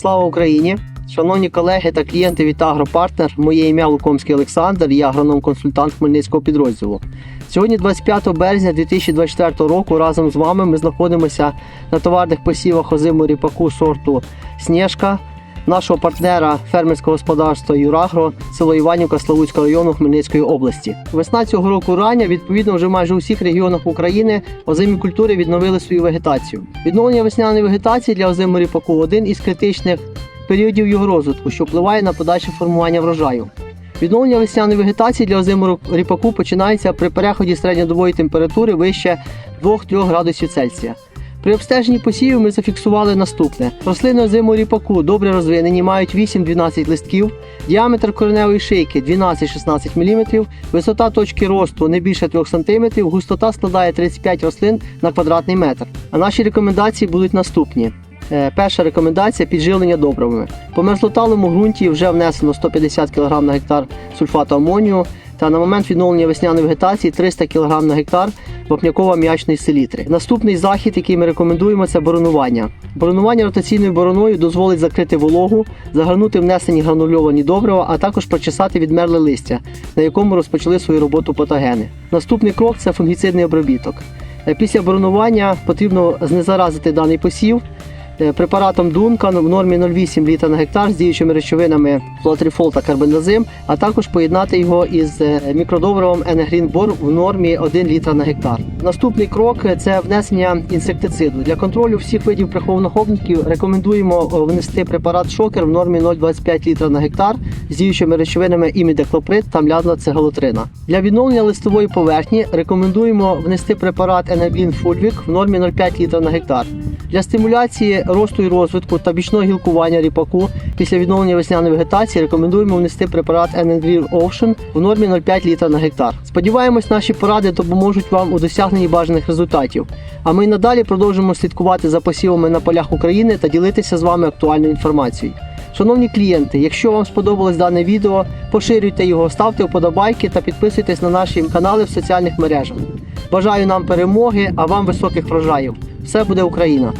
Слава Україні! Шановні колеги та клієнти від Агропартнер, моє ім'я Лукомський Олександр, я агроном-консультант Хмельницького підрозділу. Сьогодні, 25 березня 2024 року, разом з вами ми знаходимося на товарних посівах озиму ріпаку сорту Снєжка нашого партнера фермерського господарства Юрагро, село Іванівка Славутського району Хмельницької області. Весна цього року рання, відповідно, вже майже у всіх регіонах України озимі культури відновили свою вегетацію. Відновлення весняної вегетації для озимого ріпаку один із критичних періодів його розвитку, що впливає на подальше формування врожаю. Відновлення весняної вегетації для озимого ріпаку починається при переході середньодобової температури вище 2-3 градусів Цельсія. При обстеженні посівів ми зафіксували наступне: рослини озимого ріпаку добре розвинені, мають 8-12 листків, діаметр кореневої шийки 12-16 мм, висота точки росту не більше 3 см, густота складає 35 рослин на квадратний метр. А наші рекомендації будуть наступні. Е, Перша рекомендація підживлення добривами. По мерзлоталому ґрунті вже внесено 150 кг на гектар сульфату амонію та на момент відновлення весняної вегетації 300 кг на гектар вапняково-м'ячної селітри. Наступний захід, який ми рекомендуємо, це боронування. Боронування ротаційною бороною дозволить закрити вологу, загорнути внесені гранульовані добрива, а також прочесати відмерле листя, на якому розпочали свою роботу патогени. Наступний крок це фунгіцидний обробіток. Після боронування потрібно знезаразити даний посів препаратом Duncan в нормі 0,8 літра на гектар з діючими речовинами флотрифол та карбендазим, а також поєднати його із е, мікродобривом Енегрінбор в нормі 1 літра на гектар. Наступний крок е, це внесення інсектициду. Для контролю всіх видів прихованих огників рекомендуємо е, внести препарат шокер в нормі 0,25 літра на гектар з діючими речовинами імідеклоприд та млязна цегалотрина. Для відновлення листової поверхні рекомендуємо внести препарат Енеблін Фульвік в нормі 0,5 літра на гектар. Для стимуляції росту і розвитку та бічного гілкування ріпаку після відновлення весняної вегетації рекомендуємо внести препарат Енедрір Ocean в нормі 0,5 літра на гектар. Сподіваємось, наші поради допоможуть вам у досягненні бажаних результатів. А ми надалі продовжимо слідкувати за посівами на полях України та ділитися з вами актуальною інформацією. Шановні клієнти, якщо вам сподобалось дане відео, поширюйте його, ставте вподобайки та підписуйтесь на наші канали в соціальних мережах. Бажаю нам перемоги, а вам високих врожаїв. Все буде Україна!